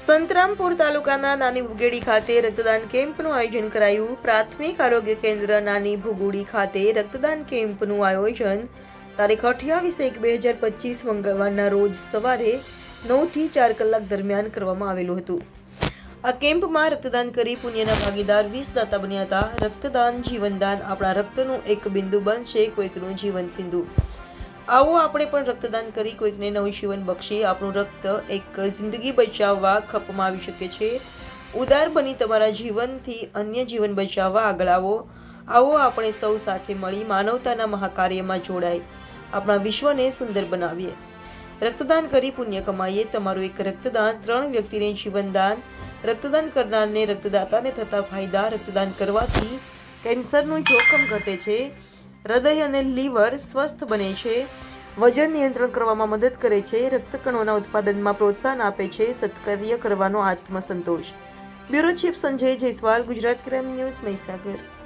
સંતરામપુર તાલુકાના નાની ભુગેડી ખાતે રક્તદાન કેમ્પનું આયોજન કરાયું. પ્રાથમિક આરોગ્ય કેન્દ્ર નાની ભુગુડી ખાતે રક્તદાન કેમ્પનું આયોજન. તારીખ અઠ્યાવીસ એક બે હજાર પચીસ મંગળવારના રોજ સવારે નવથી ચાર કલાક દરમિયાન કરવામાં આવેલું હતું. આ કેમ્પમાં રક્તદાન કરી પુણ્યના ભાગીદાર વીસ દાતા બન્યા હતા. રક્તદાન જીવનદાન આપણા રક્તનું એક બિંદુ બનશે, કોઈકનું જીવન સિંધુ. આવો આપણે પણ રક્તદાન કરી કોઈકને નવું જીવન બક્ષી. આપણું રક્ત એક જિંદગી બચાવવા ખપમાં આવી શકે છે. ઉદાર બની તમારા જીવનથી અન્ય જીવન બચાવવા આગળ આવો. આવો આપણે સૌ સાથે મળી માનવતાના મહાકાર્યમાં જોડાય આપણા વિશ્વને સુંદર બનાવીએ. રક્તદાન કરી પુણ્ય કમાઈએ. તમારું એક રક્તદાન, ત્રણ વ્યક્તિને જીવનદાન. રક્તદાન કરનારને રક્તદાતાને થતા ફાયદા. રક્તદાન કરવાથી કેન્સરનું જોખમ ઘટે છે. હૃદય અને લીવર સ્વસ્થ બને છે. વજન નિયંત્રણ કરવામાં મદદ કરે છે. રક્તકણોના ઉત્પાદનમાં પ્રોત્સાહન આપે છે. સત્કાર્ય કરવાનો આત્મસંતોષ. Bureau chief Sanjay Jaiswal, Gujarat crime news Mahisagar.